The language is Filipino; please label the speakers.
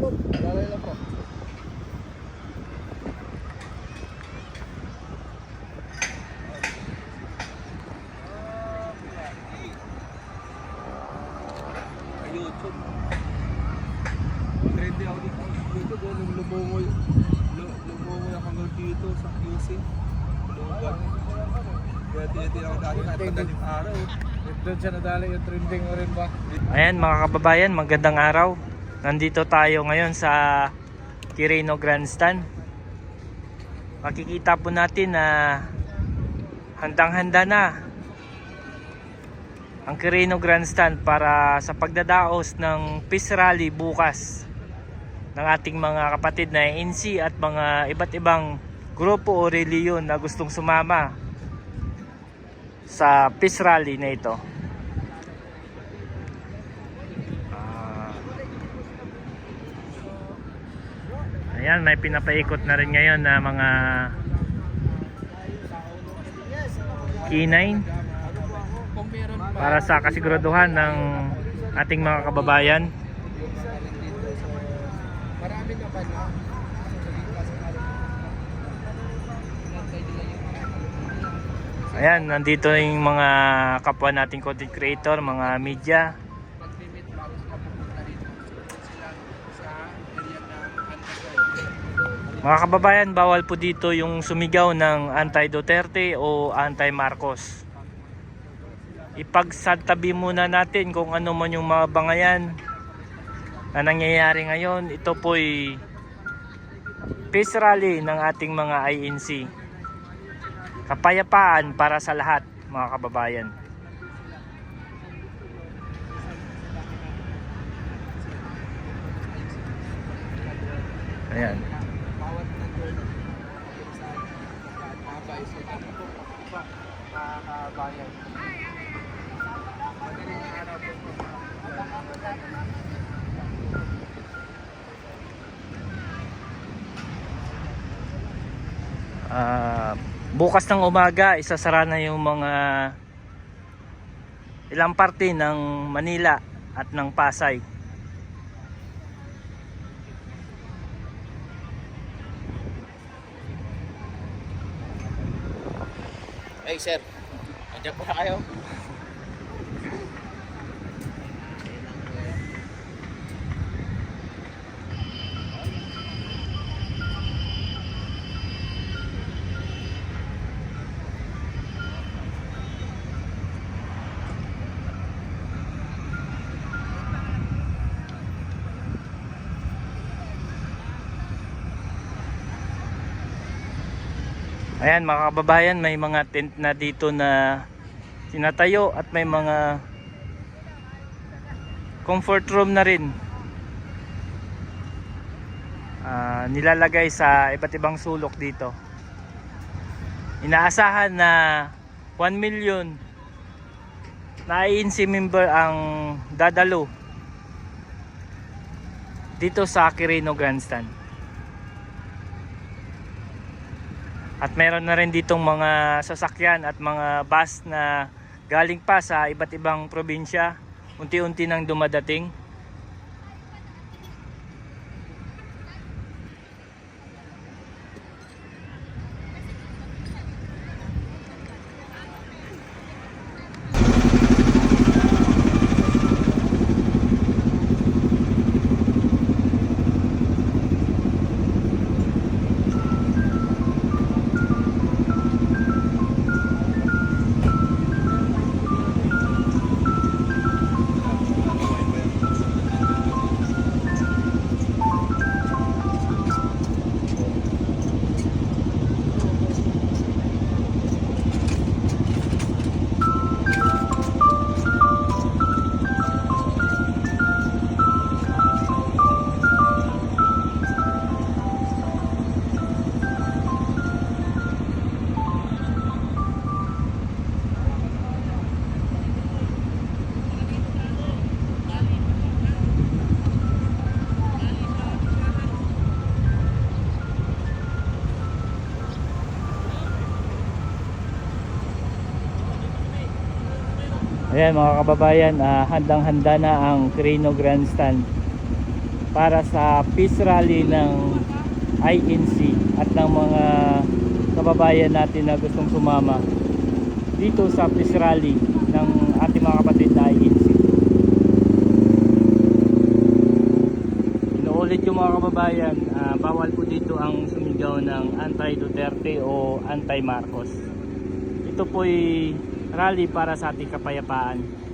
Speaker 1: po. Lalay lang po.
Speaker 2: YouTube. Trendy ako dito sa YouTube. Nung lumungoy. lu- Lumungoy ako hanggang dito sa QC. Lugan. Kaya tinitin ako dati kahit madaling araw.
Speaker 1: Doon siya nadali yung trending mo ba?
Speaker 3: Ayan mga kababayan, magandang araw. Nandito tayo ngayon sa Quirino Grandstand. Makikita po natin na handang-handa na ang Quirino Grandstand para sa pagdadaos ng Peace Rally bukas ng ating mga kapatid na NC at mga iba't ibang grupo o reliyon na gustong sumama sa Peace Rally na ito. Ayan, may pinapaikot na rin ngayon na mga K9
Speaker 2: Kung meron pa.
Speaker 3: para sa kasiguraduhan ng ating mga kababayan.
Speaker 2: Marami na ba na?
Speaker 3: Ayan, nandito yung mga kapwa nating content creator, mga media. Mga kababayan, bawal po dito yung sumigaw ng anti-Duterte o anti-Marcos. Ipagsantabi muna natin kung ano man yung mga bangayan na nangyayari ngayon. Ito po'y peace rally ng ating mga INC. Kapayapaan para sa lahat, mga kababayan. Ayan.
Speaker 2: Babay sila. Makakabayan. Madaling araw po.
Speaker 3: Ah, bukas ng umaga isasara na yung mga ilang parte ng Manila at ng Pasay.
Speaker 1: Hey sir, andiyan po na kayo.
Speaker 3: Ayan mga kababayan, may mga tent na dito na sinatayo at may mga comfort room na rin. Ah, nilalagay sa iba't ibang sulok dito. Inaasahan na 1 million na INC member ang dadalo dito sa Quirino Grandstand. At meron na rin ditong mga sasakyan at mga bus na galing pa sa iba't ibang probinsya. Unti-unti nang dumadating. Ayan mga kababayan, ah, handang-handa na ang Quirino Grandstand. para sa peace rally ng INC at ng mga kababayan natin na gustong sumama dito sa peace rally ng ating mga kapatid na INC. Inuulit yung mga kababayan, ah, bawal po dito ang sumigaw ng anti-Duterte o anti-Marcos. Ito po'y rally para sa ating kapayapaan.